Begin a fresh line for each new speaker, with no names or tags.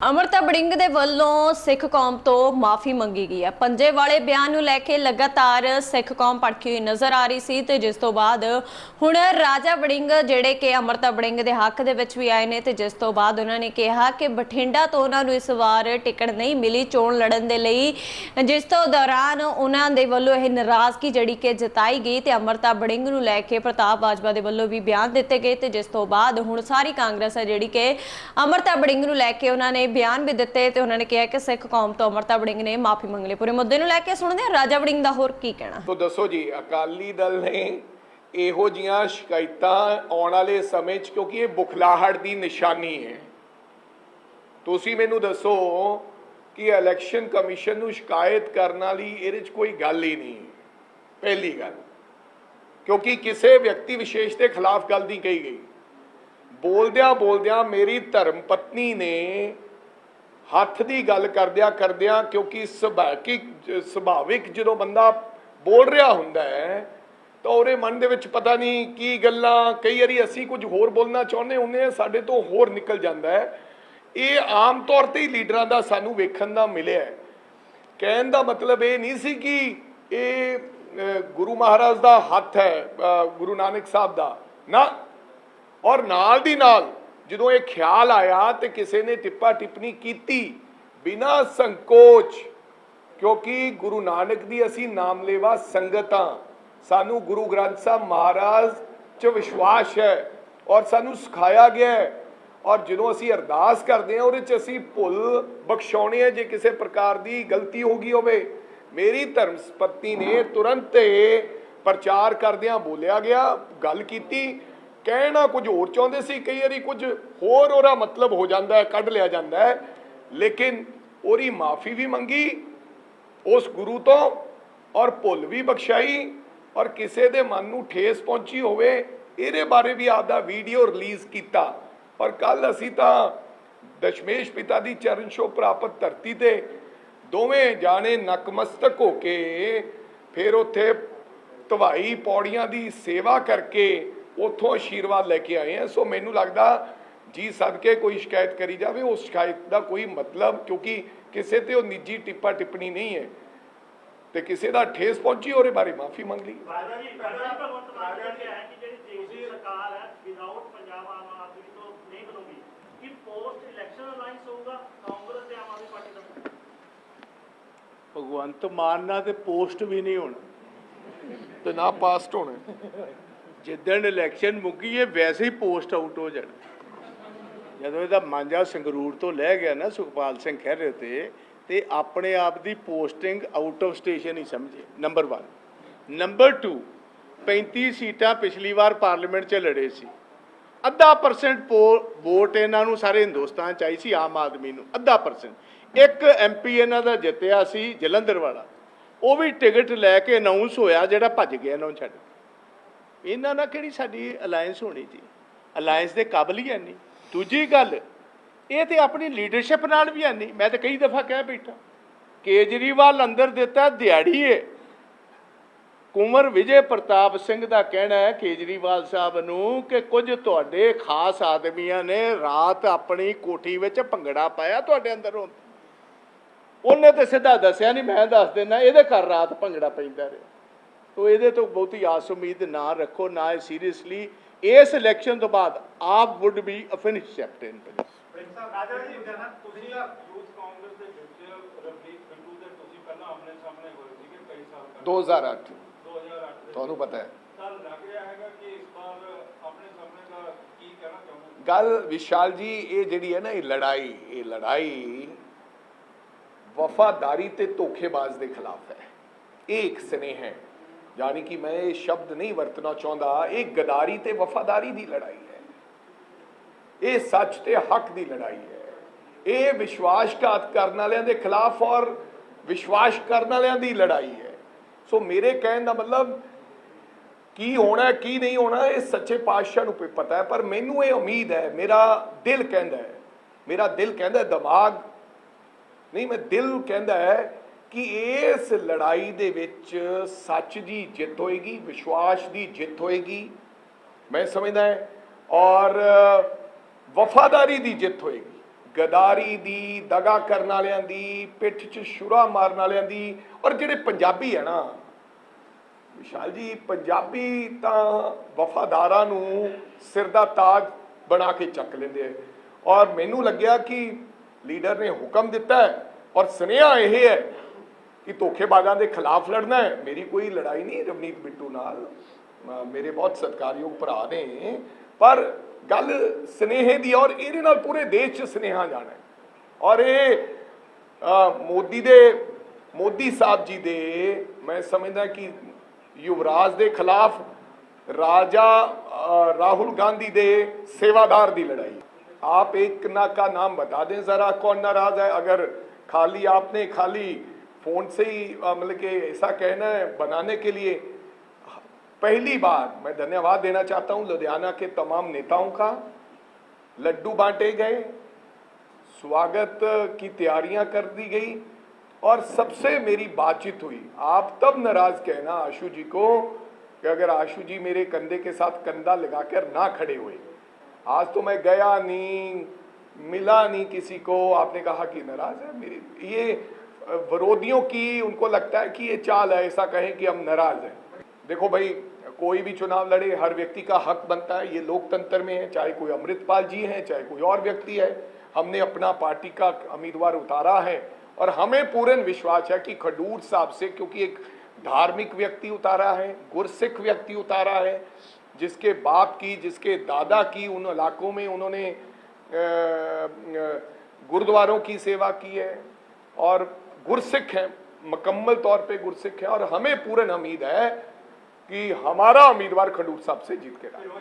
ਅਮਰਤਾ ਬੜਿੰਗ ਦੇ ਵੱਲੋਂ ਸਿੱਖ ਕੌਮ ਤੋਂ ਮਾਫੀ ਮੰਗੀ ਗਈ ਹੈ। ਪੰਜੇ ਵਾਲੇ ਬਿਆਨ ਨੂੰ ਲੈ ਕੇ ਲਗਾਤਾਰ ਸਿੱਖ ਕੌਮ ਭੜਕੀ ਹੋਈ ਨਜ਼ਰ ਆ ਰਹੀ ਸੀ ਤੇ ਜਿਸ ਤੋਂ ਬਾਅਦ ਹੁਣ ਰਾਜਾ ਬੜਿੰਗ ਜਿਹੜੇ ਕਿ ਅਮਰਤਾ ਬੜਿੰਗ ਦੇ ਹੱਕ ਦੇ ਵਿੱਚ ਵੀ ਆਏ ਨੇ ਤੇ ਜਿਸ ਤੋਂ ਬਾਅਦ ਉਹਨਾਂ ਨੇ ਕਿਹਾ ਕਿ ਬਠਿੰਡਾ ਤੋਂ ਉਹਨਾਂ ਨੂੰ ਇਸ ਵਾਰ ਟਿਕਟ ਨਹੀਂ ਮਿਲੀ ਚੋਣ ਲੜਨ ਦੇ ਲਈ। ਜਿਸ ਤੋਂ ਦੌਰਾਨ ਉਹਨਾਂ ਦੇ ਵੱਲੋਂ ਇਹ ਨਾਰਾਜ਼ਗੀ ਜਿਹੜੀ ਕਿ ਜਤਾਈ ਗਈ ਤੇ ਅਮਰਤਾ ਬੜਿੰਗ ਨੂੰ ਲੈ ਕੇ ਪ੍ਰਤਾਪ ਬਾਜਵਾ ਦੇ ਵੱਲੋਂ ਵੀ ਬਿਆਨ ਦਿੱਤੇ ਗਏ ਤੇ ਜਿਸ ਤੋਂ ਬਾਅਦ ਹੁਣ ਸਾਰੀ ਕਾਂਗਰਸ ਹੈ ਜਿਹੜੀ ਕਿ ਅਮਰਤਾ ਬੜਿੰਗ ਨੂੰ ਲੈ ਕੇ ਉਹਨਾਂ ਨੇ ਬਿਆਨ ਵੀ ਦਿੱਤੇ ਤੇ ਉਹਨਾਂ ਨੇ ਕਿਹਾ ਕਿ ਸਿੱਖ ਕੌਮ ਤੋਂ ਅਮਰਤਾ ਬੜਿੰਗ ਨੇ, ਮਾਫੀ ਮੰਗ ਲਈ ਪੂਰੇ ਮੁੱਦੇ ਨੂੰ ਲੈ ਕੇ ਸੁਣਦੇ ਹਾਂ। ਰਾਜਾ ਬੜਿੰਗ ਦਾ ਹੋਰ ਕੀ ਕਹਿਣਾ?
ਤੋ ਦੱਸੋ ਜੀ, ਅਕਾਲੀ ਦਲ ਨੇ ਇਹੋ ਜੀਆਂ ਸ਼ਿਕਾਇਤਾਂ ਆਉਣ ਵਾਲੇ ਸਮੇਂ 'ਚ, ਕਿਉਂਕਿ ਇਹ ਬੁਖਲਾਹਟ ਦੀ ਨਿਸ਼ਾਨੀ ਹੈ। ਤੁਸੀਂ ਮੈਨੂੰ ਦੱਸੋ ਕਿ ਇਲੈਕਸ਼ਨ ਕਮਿਸ਼ਨ ਨੂੰ ਸ਼ਿਕਾਇਤ ਕਰਨ ਵਾਲੀ ਇਹਦੇ 'ਚ ਕੋਈ ਗੱਲ ਹੀ ਨਹੀਂ। ਪਹਿਲੀ ਗੱਲ, ਕਿਉਂਕਿ ਕਿਸੇ ਵਿਅਕਤੀ ਵਿਸ਼ੇਸ਼ ਦੇ ਖਿਲਾਫ ਗੱਲ ਨਹੀਂ ਕਹੀ ਗਈ। ਬੋਲਦਿਆਂ ਬੋਲਦਿਆਂ ਮੇਰੀ ਧਰਮ ਪਤਨੀ ਨੇ ਹੱਥ ਦੀ ਗੱਲ ਕਰਦਿਆਂ ਕਰਦਿਆਂ, ਕਿਉਂਕਿ ਸੁਭਾਵਿਕ ਸੁਭਾਵਿਕ ਜਦੋਂ ਬੰਦਾ ਬੋਲ ਰਿਹਾ ਹੁੰਦਾ ਹੈ, ਤਾਂ ਉਹਦੇ ਮਨ ਦੇ ਵਿੱਚ ਪਤਾ ਨਹੀਂ ਕੀ ਗੱਲਾਂ, ਕਈ ਵਾਰੀ ਅਸੀਂ ਕੁਝ ਹੋਰ ਬੋਲਣਾ ਚਾਹੁੰਦੇ ਹੁੰਦੇ ਆ ਸਾਡੇ ਤੋਂ ਹੋਰ ਨਿਕਲ ਜਾਂਦਾ ਹੈ। ਇਹ ਆਮ ਤੌਰ ਤੇ ਹੀ ਲੀਡਰਾਂ ਦਾ ਸਾਨੂੰ ਵੇਖਣ ਦਾ ਮਿਲਿਆ ਹੈ। ਕਹਿਣ ਦਾ ਮਤਲਬ ਇਹ ਨਹੀਂ ਸੀ ਕਿ ਇਹ ਗੁਰੂ ਮਹਾਰਾਜ ਦਾ ਹੱਥ ਹੈ ਗੁਰੂ ਨਾਨਕ ਸਾਹਿਬ ਦਾ। ਨਾ, ਔਰ ਨਾਲ ਦੀ ਨਾਲ ਜਦੋਂ ਇਹ ਖਿਆਲ ਆਇਆ ਤੇ ਕਿਸੇ ਨੇ ਟਿੱਪਾ ਟਿੱਪਣੀ ਕੀਤੀ ਬਿਨਾਂ ਸੰਕੋਚ, ਕਿਉਂਕਿ ਗੁਰੂ ਨਾਨਕ ਦੀ ਅਸੀਂ ਨਾਮਲੇਵਾ ਸੰਗਤਾਂ, ਸਾਨੂੰ ਗੁਰੂ ਗ੍ਰੰਥ ਸਾਹਿਬ ਮਹਾਰਾਜ 'ਚ ਵਿਸ਼ਵਾਸ ਹੈ ਔਰ ਸਾਨੂੰ ਸਿਖਾਇਆ ਗਿਆ ਹੈ ਔਰ ਜਦੋਂ ਅਸੀਂ ਅਰਦਾਸ ਕਰਦੇ ਹਾਂ, ਉਹਦੇ 'ਚ ਅਸੀਂ ਭੁੱਲ ਬਖਸ਼ਾਉਣੇ ਹੈ, ਜੇ ਕਿਸੇ ਪ੍ਰਕਾਰ ਦੀ ਗਲਤੀ ਹੋ ਗਈ ਹੋਵੇ। ਮੇਰੀ ਧਰਮ ਪਤਨੀ ਨੇ ਤੁਰੰਤ ਪ੍ਰਚਾਰ ਕਰਦਿਆਂ ਬੋਲਿਆ ਗਿਆ, ਗੱਲ ਕੀਤੀ ਕਹਿਣਾ ਕੁਝ ਹੋਰ ਚਾਹੁੰਦੇ ਸੀ, ਕਈ ਵਾਰੀ ਕੁਝ ਹੋਰ ਉਹਦਾ ਮਤਲਬ ਹੋ ਜਾਂਦਾ ਹੈ, ਕੱਢ ਲਿਆ ਜਾਂਦਾ ਹੈ। ਲੇਕਿਨ ਉਹਦੀ ਮਾਫੀ ਵੀ ਮੰਗੀ, ਉਸ ਗੁਰੂ ਤੋਂ ਔਰ ਭੁੱਲ ਵੀ ਬਖਸ਼ਾਈ ਔਰ ਕਿਸੇ ਦੇ ਮਨ ਨੂੰ ਠੇਸ ਪਹੁੰਚੀ ਹੋਵੇ, ਇਹਦੇ ਬਾਰੇ ਵੀ ਆਪਦਾ ਵੀਡੀਓ ਰਿਲੀਜ਼ ਕੀਤਾ। ਔਰ ਕੱਲ ਅਸੀਂ ਤਾਂ ਦਸ਼ਮੇਸ਼ ਪਿਤਾ ਦੀ ਚਰਨ ਛੋਹ ਪ੍ਰਾਪਤ ਧਰਤੀ ਤੇ ਦੋਵੇਂ ਜਾਣੇ ਨਕਮਸਤਕ ਹੋ ਕੇ ਫਿਰ ਉੱਥੇ ਧਵਾਈ ਪੌੜੀਆਂ ਦੀ ਸੇਵਾ ਕਰਕੇ ਉੱਥੋਂ ਆਸ਼ੀਰਵਾਦ ਲੈ ਕੇ ਆਏ ਆ। ਸੋ ਮੈਨੂੰ ਲੱਗਦਾ ਜੀ ਸਦਕੇ ਕੋਈ ਸ਼ਿਕਾਇਤ ਕਰੀ ਜਾਵੇ ਉਸ ਸ਼ਿਕਾਇਤ ਦਾ ਕੋਈ ਮਤਲਬ ਕਿਉਂਕਿ ਕਿਸੇ ਤੇ ਉਹ ਨਿੱਜੀ ਟਿੱਪਾ ਟਿੱਪਣੀ ਨਹੀਂ ਹੈ। ਤੇ ਕਿਸੇ ਦਾ ਠੇਸ ਪਹੁੰਚੀ ਉਹਦੇ ਬਾਰੇ ਮਾਫੀ ਮੰਗ ਲਈ।
ਰਾਜਾ ਜੀ ਭਗਵੰਤ ਮਾਨ ਨੇ ਕਿਹਾ ਹੈ ਕਿ ਜਿਹੜੀ ਦੇਸ਼ ਦੀ ਸਰਕਾਰ ਹੈ ਵਿਦਆਊਟ ਪੰਜਾਬ ਆਮ ਆਦਮੀ ਤੋਂ ਨਹੀਂ ਬਣੂਗੀ ਕਿ ਪੋਸਟ ਇਲੈਕਸ਼ਨ ਅਲਾਈਅੰਸ ਹੋਊਗਾ ਕਾਂਗਰਸ ਤੇ ਆਮ ਆਦਮੀ ਪਾਰਟੀ ਦਾ
ਭਗਵੰਤ ਮਾਨ ਨਾਲ ਤੇ ਪੋਸਟ ਵੀ ਨਹੀਂ ਹੋਣਾ।
ਤੇ ਨਾ ਪਾਸਟ ਹੋਣਾ।
ਜਿੱਦਣ ਇਲੈਕਸ਼ਨ ਮੁੱਕੀ ਹੈ ਵੈਸੇ ਹੀ ਪੋਸਟ ਆਊਟ ਹੋ ਜਾਣਾ। ਜਦੋਂ ਇਹਦਾ ਮਾਂਜਾ ਸੰਗਰੂਰ ਤੋਂ ਲੈ ਗਿਆ ਨਾ, ਸੁਖਪਾਲ ਸਿੰਘ ਖਹਿਰੇ ਤੇ ਤੇ ਆਪਣੇ ਆਪ ਦੀ ਪੋਸਟਿੰਗ ਆਊਟ ਆਫ ਸਟੇਸ਼ਨ ਹੀ ਸਮਝੇ। ਨੰਬਰ 1 ਨੰਬਰ 2 35 ਸੀਟਾਂ ਪਿਛਲੀ ਵਾਰ ਪਾਰਲੀਮੈਂਟ 'ਚ ਲੜੇ ਸੀ। ਅੱਧਾ ਪਰਸੈਂਟ ਵੋਟ ਇਹਨਾਂ ਨੂੰ ਸਾਰੇ ਹਿੰਦੁਸਤਾਨ ਚ ਆਈ ਸੀ, ਆਮ ਆਦਮੀ ਨੂੰ। ਅੱਧਾ ਪਰਸੈਂਟ ਇੱਕ ਐਮਪੀ ਇਹਨਾਂ ਦਾ ਜਿੱਤਿਆ ਸੀ ਜਲੰਧਰ ਵਾਲਾ। ਉਹ ਵੀ ਟਿਕਟ ਲੈ ਕੇ ਅਨਾਉਂਸ ਹੋਇਆ, ਜਿਹੜਾ ਭੱਜ ਗਿਆ ਇਹਨਾਂ ਨੂੰ ਛੱਡ ਇਹਨਾਂ ਨਾਲ ਕਿਹੜੀ ਸਾਡੀ ਅਲਾਈਅੰਸ ਹੋਣੀ ਜੀ? ਅਲਾਈਅੰਸ ਦੇ ਕਾਬਲ ਹੀ ਹੈ ਨਹੀਂ। ਦੂਜੀ ਗੱਲ, ਇਹ ਤੇ ਆਪਣੀ ਲੀਡਰਸ਼ਿਪ ਨਾਲ ਵੀ ਹੈ ਨਹੀਂ। ਮੈਂ ਤਾਂ ਕਈ ਦਫਾ ਕਹਿ ਬੈਠਾ। ਕੇਜਰੀਵਾਲ ਅੰਦਰ ਦਿੱਤਾ ਦਿਹਾੜੀ ਏ ਕੁੰਵਰ ਵਿਜੇ ਪ੍ਰਤਾਪ ਸਿੰਘ ਦਾ ਕਹਿਣਾ ਹੈ ਕੇਜਰੀਵਾਲ ਸਾਹਿਬ ਨੂੰ ਕਿ ਕੁਝ ਤੁਹਾਡੇ ਖਾਸ ਆਦਮੀਆਂ ਨੇ ਰਾਤ ਆਪਣੀ ਕੋਠੀ ਵਿੱਚ ਭੰਗੜਾ ਪਾਇਆ ਤੁਹਾਡੇ ਅੰਦਰ ਉਹਨੇ ਤੇ ਸਿੱਧਾ ਦੱਸਿਆ ਨਹੀਂ, ਮੈਂ ਦੱਸ ਦਿੰਦਾ, ਇਹਦੇ ਘਰ ਰਾਤ ਭੰਗੜਾ ਪੈਂਦਾ ਰਿਹਾ। ਤੋ ਇਹਦੇ ਤੋਂ ਬਹੁਤੀ ਆਸ ਉਮੀਦ ਨਾ ਰੱਖੋ ਨਾ ਸੀਰੀਅਸਲੀ ਇਸ ਇਲੈਕਸ਼ਨ ਤੋਂ ਬਾਅਦ AAP would be a finish chapter in
Raja ji ਜਨਾ
ਤੁਸੀਂ ਯੂਥ ਕਾਂਗਰਸ ਦੇ ਵਿੱਚ ਰਵਨੀਤ ਬਿੱਟੂ ਦੇ ਤੁਸੀਂ ਪਹਿਲਾਂ ਆਮਨੇ ਸਾਹਮਣੇ ਹੋਏ ਸੀਗੇ ਕਈ ਸਾਲ ਪਹਿਲਾਂ।
2008
2008 ਦੇ
ਤੁਹਾਨੂੰ ਪਤਾ ਹੈ।
ਤਾਂ ਲੱਗ ਰਿਹਾ ਹੈਗਾ ਕਿ ਇਸ ਵਾਰ ਆਪਣੇ ਸਾਹਮਣੇ ਦਾ ਕੀ ਕਹਿਣਾ ਚਾਹੁੰਦੇ
ਗੱਲ ਵਿਸ਼ਾਲ ਜੀ ਇਹ ਜਿਹੜੀ ਹੈ ਨਾ ਇਹ ਲੜਾਈ ਇਹ ਲੜਾਈ ਵਫਾਦਾਰੀ ਤੇ ਧੋਖੇਬਾਜ਼ ਦੇ ਖਿਲਾਫ ਹੈ। ਇਹ ਇੱਕ ਸਨੇਹ ਹੈ। ਯਾਨੀ ਕਿ ਮੈਂ ਇਹ ਸ਼ਬਦ ਨਹੀਂ ਵਰਤਣਾ ਚਾਹੁੰਦਾ, ਇਹ ਗਦਾਰੀ ਤੇ ਵਫਾਦਾਰੀ ਦੀ ਲੜਾਈ ਹੈ। ਇਹ ਸੱਚ ਤੇ ਹੱਕ ਦੀ ਲੜਾਈ ਹੈ। ਇਹ ਵਿਸ਼ਵਾਸਘਾਤ ਕਰਨ ਵਾਲਿਆਂ ਦੇ ਖਿਲਾਫ ਔਰ ਵਿਸ਼ਵਾਸ ਕਰਨ ਵਾਲਿਆਂ ਦੀ ਲੜਾਈ ਹੈ। ਸੋ ਮੇਰੇ ਕਹਿਣ ਦਾ ਮਤਲਬ, ਕੀ ਹੋਣਾ, ਕੀ ਨਹੀਂ ਹੋਣਾ, ਇਹ ਸੱਚੇ ਪਾਤਸ਼ਾਹ ਨੂੰ ਪਤਾ ਹੈ, ਪਰ ਮੈਨੂੰ ਇਹ ਉਮੀਦ ਹੈ, ਮੇਰਾ ਦਿਲ ਕਹਿੰਦਾ ਹੈ, ਮੇਰਾ ਦਿਲ ਕਹਿੰਦਾ ਦਿਮਾਗ, ਨਹੀਂ, ਮੈਂ ਦਿਲ ਕਹਿੰਦਾ ਹੈ ਕਿ ਇਸ ਲੜਾਈ ਦੇ ਵਿੱਚ ਸੱਚ ਦੀ ਜਿੱਤ ਹੋਏਗੀ, ਵਿਸ਼ਵਾਸ ਦੀ ਜਿੱਤ ਹੋਏਗੀ, ਮੈਂ ਸਮਝਦਾ ਹੈ, ਔਰ ਵਫਾਦਾਰੀ ਦੀ ਜਿੱਤ ਹੋਏਗੀ। ਗਦਾਰੀ ਦੀ, ਦਗਾ ਕਰਨ ਵਾਲਿਆਂ ਦੀ, ਪਿੱਠ 'ਚ ਸ਼ੁਰਾ ਮਾਰਨ ਵਾਲਿਆਂ ਦੀ, ਔਰ ਜਿਹੜੇ ਪੰਜਾਬੀ ਹੈ ਨਾ, ਵਿਸ਼ਾਲ ਜੀ, ਪੰਜਾਬੀ ਤਾਂ ਵਫਾਦਾਰਾਂ ਨੂੰ ਸਿਰ ਦਾ ਤਾਜ ਬਣਾ ਕੇ ਚੱਕ ਲੈਂਦੇ ਆ। ਔਰ ਮੈਨੂੰ ਲੱਗਿਆ ਕਿ ਲੀਡਰ ਨੇ ਹੁਕਮ ਦਿੱਤਾ ਔਰ ਸੁਨੇਹਾ ਇਹ ਹੈ ਕਿ ਧੋਖੇਬਾਜ਼ਾਂ ਦੇ ਖਿਲਾਫ ਲੜਨਾ ਹੈ ਮੇਰੀ ਕੋਈ ਲੜਾਈ ਨਹੀਂ ਰਵਨੀਤ ਬਿੱਟੂ ਨਾਲ ਅਹ ਮੇਰੇ ਬਹੁਤ ਸਤਿਕਾਰਯੋਗ ਭਰਾ ਨੇ ਪਰ ਗੱਲ ਸਨੇਹੇ ਦੀ ਔਰ ਇਹਦੇ ਨਾਲ ਪੂਰੇ ਦੇਸ਼ 'ਚ ਸਨੇਹਾ ਜਾਣਾ ਹੈ ਔਰ ਇਹ ਅਹ ਮੋਦੀ ਦੇ ਮੋਦੀ ਸਾਹਿਬ ਜੀ ਦੇ ਮੈਂ ਸਮਝਦਾ ਕਿ ਯੁਵਰਾਜ ਦੇ ਖਿਲਾਫ ਰਾਜਾ ਅਹ, ਰਾਹੁਲ गांधी ਦੇ सेवादार ਦੀ लड़ाई आप एक ना का नाम बता दें जरा कौन नाराज है अगर खाली आपने खाली फ़ोन से ही मतलब कि ऐसा कहना है, बनाने के लिए। पहली बार मैं धन्यवाद देना चाहता हूँ लुधियाना के तमाम नेताओं का। लड्डू बांटे गए, स्वागत की तैयारियाँ कर दी गई, और सबसे मेरी बातचीत हुई। आप तब नाराज़ कहना आशु जी को कि अगर आशु जी मेरे कंधे के साथ कंधा लगाकर ना खड़े हुए। आज तो मैं गया नहीं, मिला नहीं किसी को। आपने कहा कि नाराज़ है, मेरी, ये विरोधियों की उनको लगता है कि ये चाल है, ऐसा कहें कि हम नाराज़ हैं। देखो भाई, कोई भी चुनाव लड़े, हर व्यक्ति का हक बनता है। ये लोकतंत्र में है, चाहे कोई अमृतपाल जी हैं, चाहे कोई और व्यक्ति है। हमने अपना पार्टी का उम्मीदवार उतारा है और हमें पूर्ण विश्वास है कि खडूर साहब से, क्योंकि एक धार्मिक व्यक्ति उतारा है, गुरसिख व्यक्ति उतारा है, जिसके बाप की, जिसके दादा की, उन इलाकों में उन्होंने गुरुद्वारों की सेवा की है। और गुरसिख है मुकम्मल तौर पे गुरसिख है और हमें पूर्ण उम्मीद है कि हमारा उम्मीदवार खडूर साहब से जीत के आएगा